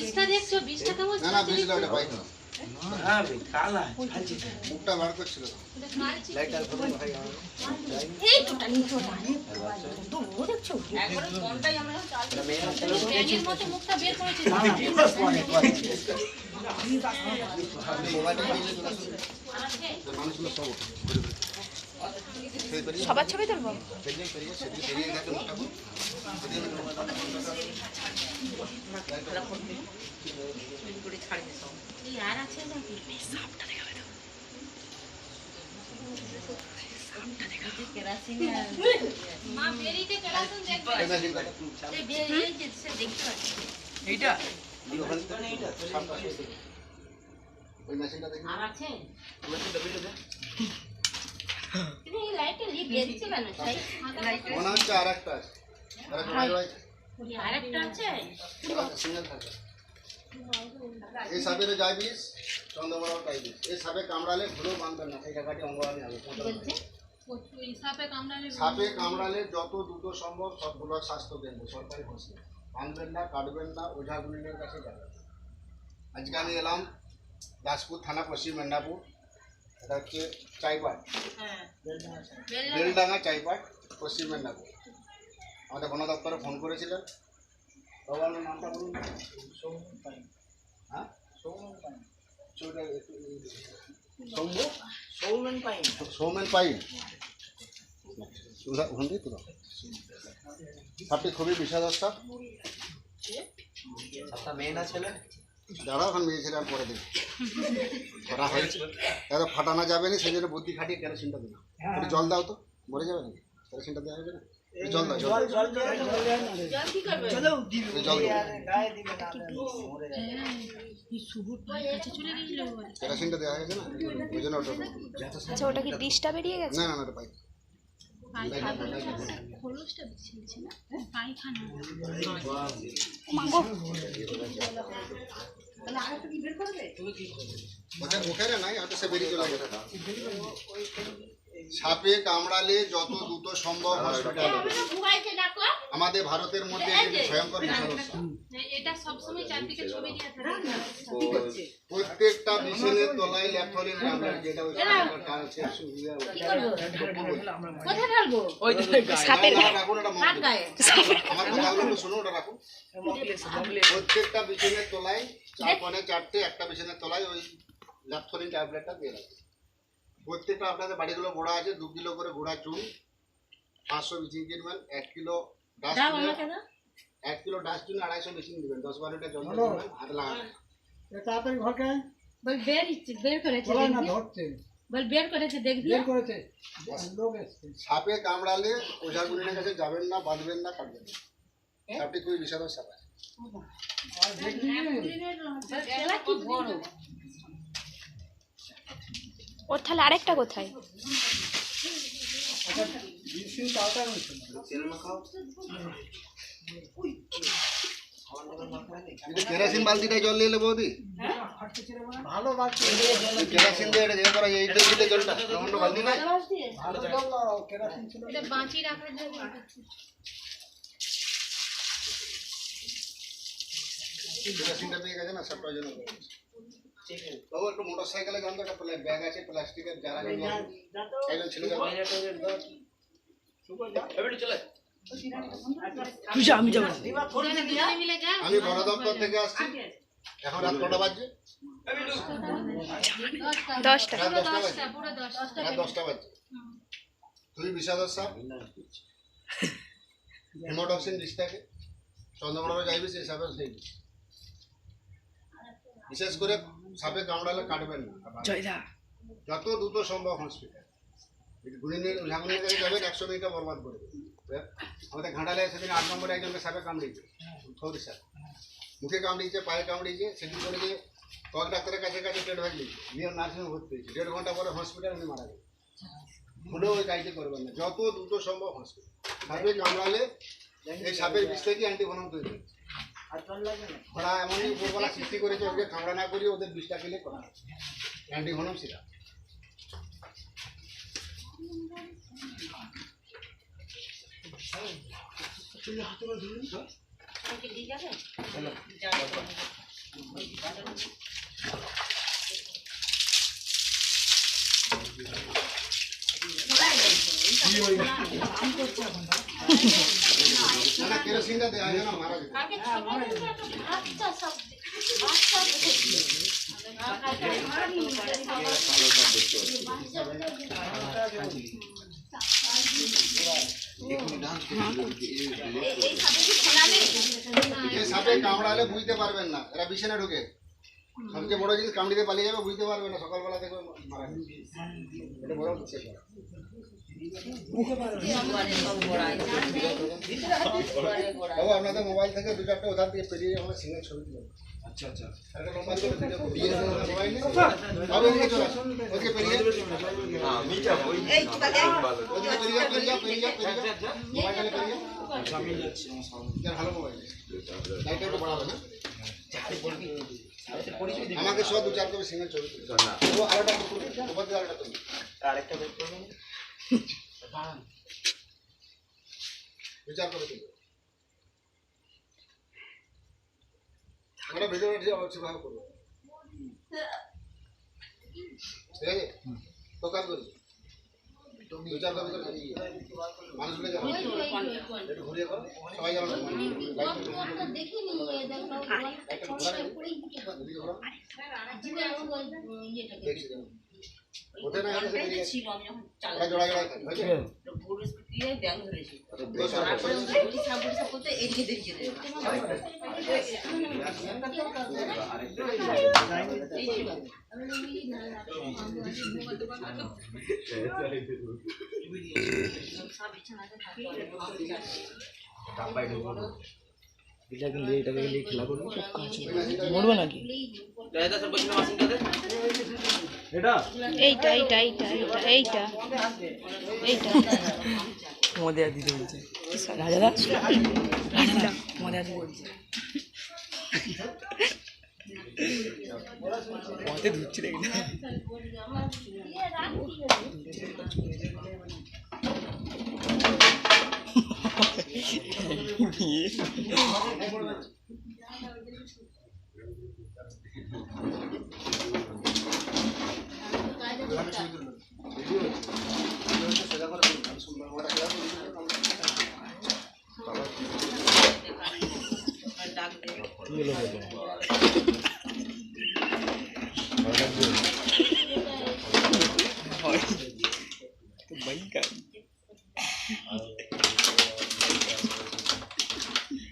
বীজটা দেখছ বীজটা কেমন না না বেশি ওটা পাই না হ্যাঁ বে, কালা ফালছে মুখটা বার করছিল। তো। দূর দেখছ মতো বের করেছে। মানুষগুলো সব সবার ছবি তুলবো এইটা ওই মেশিনটা দেখি আর আছে তুমি এই লাইটটা লিভ দিচ্ছে কেন তাই মনে হচ্ছে আর একটা আছে আর একটা বাইরে বাইরে। আরেকটা আছে সিঙ্গেল থাকে এই সাপের যাই বিষ চন্দ্রবড় তাই বিষ এই সাপে কামড়ালে ঘুরেও বাঁধবেন না সেই জায়গাটি অঙ্গরানি হবে বলছে সাপে কামড়ালে যত দ্রুত সম্ভব সবগুলো স্বাস্থ্য কেন্দ্র সরকারি হসপিটাল বাঁধবেন না কাটবেন না ওঝা গুলিনের কাছে যাবেন আজকে আমি এলাম দাসপুর থানা পশ্চিম মেদিনীপুর এটা হচ্ছে চাইপাট। বেলডাঙ্গা। চাইপাট পশ্চিম মেদিনীপুর। আমাদের বন দপ্তরে ফোন করেছিলেন বাবা নামটা বলুন হ্যাঁ? সৌম্য সৌমেন পাইন। সৌমেন পাইন। ওখান থেকে তুলো। সাপটি খুবই বিষাদস্ত। মেয়ে না? ছেলে যারা ওখানে মেয়েছিলাম পরে দিন করা হয়েছে। এত ফাটানো যাবে না সেই জন্য বুদ্ধি খাটিয়ে কেরোসিনটা দিলাম একটু জল দাও তো। মরে যাবে নাকি? কেরোসিনটা দেওয়া হবে না? জল দাও জল জল জল জল জল জল কি করবে? চলো দিবে এই জল দেবো গায়ে দিবে না মরে যাবে। কেরোসিনটা দেওয়া হয়েছে না? ওই জন্য ওটা আচ্ছা ওটা কি বিষটা বেরিয়ে গেছে? না না ওটা পাই ওখানে নাই হয়তো সে বেরিয়ে চলে গেছে। সাপে কামড়ালে যত দ্রুত সম্ভব হসপিটাল আমাদের ভারতের মধ্যে একটি ভয়ঙ্কর বিষয়বস্তু এটা সবসময় চারদিকে ছবি দিয়ে থাকে। প্রত্যেকটা মেশিনের তলায় ট্যাবলেট যেটা প্রত্যেকটা বিছানের তলায় চার পানে চারটে একটা বিছানের তলায় ওই ল্যাপথলিন ট্যাবলেটটা দিয়ে রাখুন প্রত্যেকটা আপনাদের বাড়িগুলো গোড়া আছে দু কিলো করে গোড়া চুন পাঁচশো বিচিং কিনবেন এক কিলো ডাস্টবিনে এক কিলো ডাস্টবিনে আড়াইশো মেশিন দিবেন দশ বারোটা জল দিবেন হাত লাগাবেন তাড়াতাড়ি ঘরকে। বল বের বের করেছে চলাই না ধরছে। বল বের করেছে দেখবি? বের করেছে। সাপে কামড়ালে ওঝাগুলিনের কাছে যাবেন না বাঁধবেন না কাটবেন না। সাপটি খুবই বিষাদ সাপ। আছে আর দেখবি খেলা কি বড় ওর তাহলে আরেকটা কোথায়? কেরাসিন বালতিটায় জল নিয়ে বৌদি। ভালো বাচ্চা কেরাসিন দিয়ে এটা করা যায়, এইটা দিলে জলটা। অন্য বালতি নাই? ভালো জল দাও, ছিল। এটা বাঁচি রাখার জন্য কেরাসিনটা পেয়ে গেছে না সাপটার জন্য বাবু একটু মোটর সাইকেলে তো একটা ব্যাগ আছে প্লাস্টিকের যারা একজন ছেলে তুই যা আমি যাব। আমি বন দপ্তর থেকে আসছি। এখন রাত কটা বাজছে? দশটা। রাত দশটা বাজছে। দশটা পুরো দশটা। রাত দশটা বাজছে। খুবই বিষাদ সাপ হেমোটক্সিন বিষ থাকে। চন্দ্রমোড়ারও যাইবে সেই সাপের সেই বিশেষ করে সাপে কামড়ালে কাটবেন না যত দ্রুত সম্ভব হসপিটাল গুলিনের ঝাঁকুনির কাছে যাবেন একশো মিনিটে বরবাদ করে আমাদের ঘাটালে সেদিন আট নম্বরে একজনকে সাপে কামড়িয়েছে সাপ। মুখে কামড়িয়েছে পায়ে কামড়িয়েছে সেদিন করে যে কক ডাক্তারের কাছে কাছে পেট ভাগ নিয়েছে। নিয়ে নার্সিং ভর্তি হয়েছে। দেড় ঘণ্টা পরে হসপিটাল উনি মারা গেছে ভুলেও ওই কাজটি করবেন না। যত দ্রুত সম্ভব হসপিটাল সাপে কামড়ালে এই সাপের বিষ থেকে অ্যান্টিভনম তৈরি হচ্ছে। খরা এমনই উপরবেলা সৃষ্টি করেছে, ওকে কামড়া না করিয়ে ওদের বিষটা খেলে করা অ্যান্টি ঘনম সিরাপ। আমি তো না না কেরোসিনটা দেওয়া হয় না মারা যেত কালকে ছোট একটা বাচ্চা সব বাচ্চা দেখেছি এই সাথে কি খোলা নেই যে সাপে কামড়ালে বুঝতে পারবেন না এরা বিছানা ঢুকে সবচেয়ে বড় জিনিস কামড়িতে পালিয়ে যাবে বুঝতে পারবেন না সকালবেলা দেখবে মারা গেছে এটা বড় হচ্ছে বাবু আপনাদের মোবাইল থেকে দু চারটে ওধার দিয়ে পেরিয়ে আমরা সিঙ্গেল ছবি তুলে আচ্ছা আচ্ছা আমাকে সব দু চার কপি সিঙ্গেল ছবি আরেকটা তুলবে ওপর আরেকটা তুলবে দু চার কপি তুলবে আমরা ভিডিওটা ঠিক অবশ্যই ভাবে করব ঠিক আছে তো কাজ করি দু চার কপি করে চালিয়ে গিয়ে। মানুষগুলো যাবে একটু ঘুরিয়ে করো সবাই যাবে কতটা দেখিনি এ দেখো ছড়ে পড়েই ঢুকে পড়ে। এদিকে ঘোরো। জীবনে আমার ওই ইয়েটাকে দেখছি ছিল আমি যখন সাপ করতে এদিকে দেখছে মরবে নাকি? এইটা এইটা এইটা এইটা এইটা। এইটা। মদে দিতে বলছে। রাজাদা রাজাদা মদে দিতে বলছে। মতে ধুচ্ছি দেখি না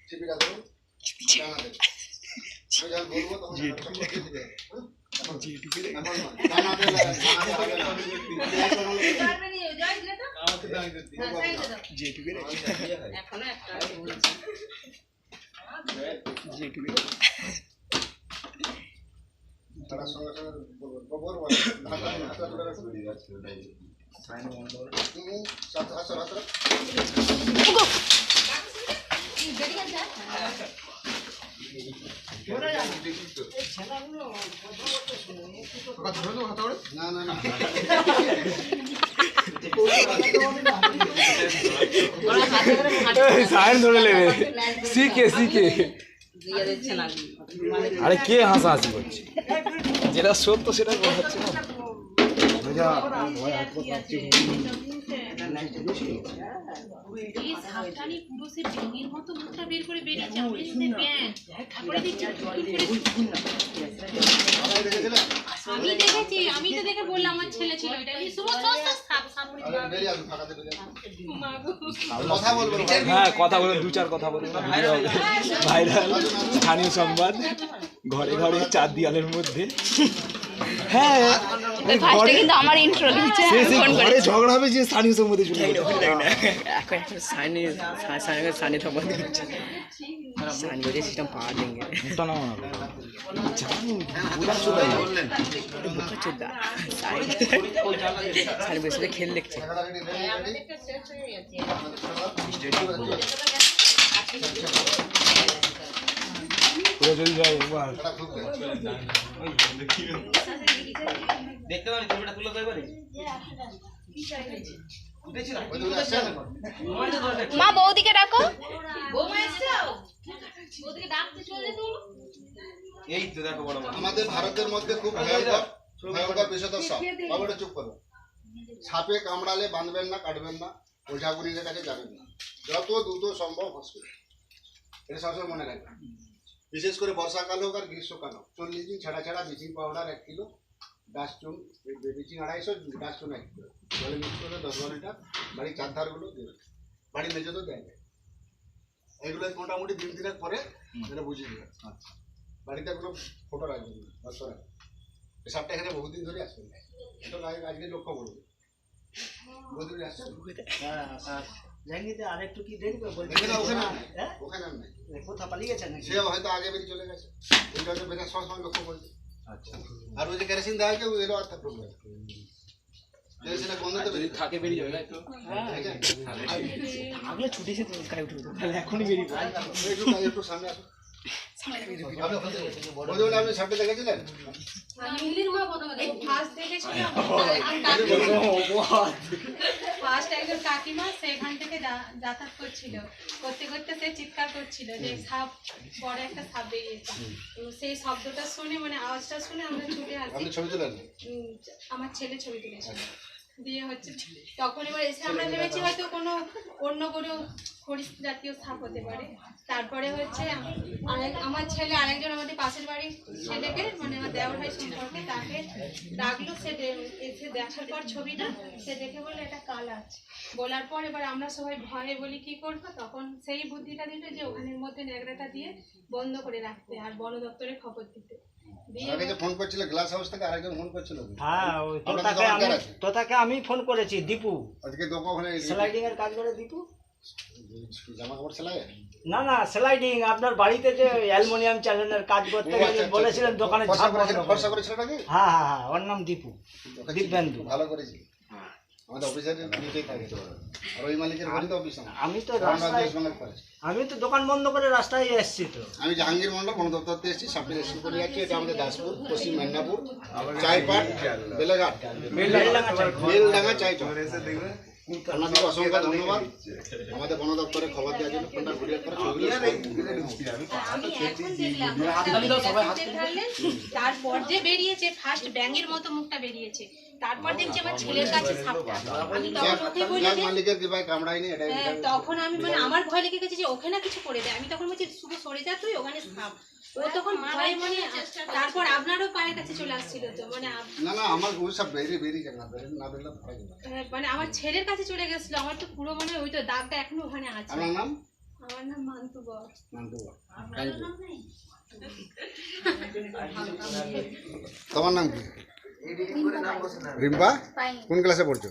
ছিপিটা ধরো। ডানা দেবে। আমি যখন বলব তখন একটা দেবে হবে না। না না। না সাইন ধরে নেবে। শিখে শিখে আরে কে হাসাহাসি করছে যেটা সত্য সেটা বোঝাচ্ছে না মতো মুখটা বের করে বেরিয়েছে। আমি যদি ব্যাং তারপরে দেখছি আমি দেখেছি আমি তো দেখে বললাম আমার ছেলে ছিল এটা। হ্যাঁ কথা বলে দু চার কথা বলে ভাইরাল স্থানীয় সংবাদ। ঘরে ঘরে চার দেয়ালের মধ্যে। হ্যাঁ ফার্স্টে কিন্তু আমার ইন্ট্রো দিচ্ছে সে ফোন করে ঝগড়া হবে যে স্থানীয় সংবাদে চলে গেল এখন সানি সানি সানি তো বন্ধ করছে সানি বলে সিস্টেম পাওয়া না সানি সানি খেল দেখছে। পুরো যদি যায় একবার। টাকা খুলতে ওইদিকে আসছেন মা বৌদিকে ডাকো। ডাকতে চলে যেতে হলো আমাদের ভারতের মধ্যে খুব ভয়ঙ্কর ভয়ঙ্কর বিষধর সাপ বাবুটা চুপ করো। সাপে কামড়ালে বাঁধবেন না কাটবেন না ওঝাগুনিদের কাছে যাবেন না। যত দ্রুত সম্ভব হসপিটাল। এটা সবসময় মনে রাখবেন বিশেষ করে বর্ষাকাল হোক আর গ্রীষ্মকাল হোক। চল্লিশ দিন ছাড়া ছাড়া ব্লিচিং পাউডার এক কিলো ডাস্টুন ব্লিচিং আড়াইশো ডাস্টুন এক কিলো। জলে মিক্স করে দশ বারো লিটার বাড়ির চারধারগুলো দেবেন বাড়ির মেঝেতেও দেয়। এগুলো মোটামুটি দিন দিনের পরে এটা বুঝিয়ে দেবেন বাড়িতে কোনো ফটো রাখবেন না বছর আগে সাপটা এখানে বহুদিন ধরে আসবেন এটা আজ- আজকে লক্ষ্য করবেন বহুদিন ধরে আসছেন আর একটু কি দেখবে? ওখানে হ্যাঁ? ওখানে নাই কোথা পালিয়ে গেছে নাকি? সে হয়তো আগে বেরিয়ে চলে গেছে। এটা হচ্ছে বেকার সবসময় লক্ষ্য করছে আচ্ছা। আর ওই যে কেরোসিন দেওয়া হয়েছে এলো আর তার প্রবলেম কেরোসিনের গন্ধ তো বেরিয়ে থাকে বেরিয়ে যাবে থাকলে ছুটি সে এখনই বেরিয়ে একটু একটু সামনে করতে করতে সে চিৎকার করছিল যে সাপ বড় একটা সাপ বেরিয়েছে সেই শব্দটা শুনে মানে আওয়াজটা শুনে আমরা ছুটে আসি আমার ছেলে ছবি তুলেছিল। দিয়ে হচ্ছে তখন এবার এসে আমরা ভেবেছি হয়তো কোনো অন্য কোনো খরিস জাতীয় সাপ হতে পারে। তারপরে হচ্ছে আমার ছেলে আরেকজন আমাদের পাশের বাড়ির ছেলেকে মানে আমার দেওয়ার ভাই সম্পর্কে তাকে ডাকলো সে এসে দেখার পর ছবিটা সে দেখে বলল এটা কাল আছে বলার পর এবার আমরা সবাই ভয়ে বলি কি করব? তখন সেই বুদ্ধিটা দিল যে ওখানের মধ্যে ন্যাকড়াটা দিয়ে বন্ধ করে রাখতে আর বন দপ্তরে খবর দিতে। দিয়ে আগে যে ফোন করছিল গ্লাস হাউস থেকে আরেকজন ফোন করছিল হ্যাঁ তোতাকে আমি ফোন করেছি দীপু। আজকে দোকান স্লাইডিং এর কাজ করে দীপু? না না স্লাইডিং আপনার বাড়িতে যে অ্যালুমিনিয়াম চ্যানেলের কাজ করতে আচ্ছা, আচ্ছা, বলেছিলেন আচ্ছা। দোকানে করেছিল নাকি? হ্যাঁ হ্যাঁ হ্যাঁ ওর নাম দীপু দিব্যেন্দু। ভালো করেছি। আমাদের অফিসারের নিজেই থাকে আর ওই মালিকের বাড়ি তো অফিস আমার আমি তো রাস্তায় আমি দোকান বন্ধ করে রাস্তায় এসেছি তো। আমি জাহাঙ্গীর মন্ডল বন দপ্তর থেকে এসেছি রেস্কিউ করে যাচ্ছি। এটা আমাদের দাসপুর পশ্চিম মেদিনীপুর চাইপাট বেলেঘাট। বেলডাঙ্গা চাইপাট আপনাদের অসংখ্য ধন্যবাদ। আমাদের বন দপ্তরে খবর দেওয়ার জন্য ফোনটা ঘুরিয়ে করে ছবিগুলো আমি এখন দেখলাম দেখতে ঢাললেন, তারপর যে বেরিয়েছে ফার্স্ট ব্যাঙের মতো মুখটা বেরিয়েছে। তারপর দেখছি আমার ছেলের কাছে সাপটা আমি তখন ওকে বলি হ্যাঁ, তখন আমি মানে আমার ভয় লেগে গেছে যে ওখানে কিছু করে দেয়। আমি তখন বলছি শুধু সরে যা তুই ওখানে সাপ ও তখন ভয় মানে তারপর আপনারও পায়ের কাছে চলে আসছিল তো মানে না না আমার ওই সব না না। আহ, মানে আমার ছেলের কাছে চলে গেছিল আমার তো পুরো মানে ওই তো দাগটা এখনও ওখানে আছে। নাম? আমার নাম মান্তু বর। নান্টু তোমার নাম কি? রিম্পা? কোন ক্লাসে পড়ছো?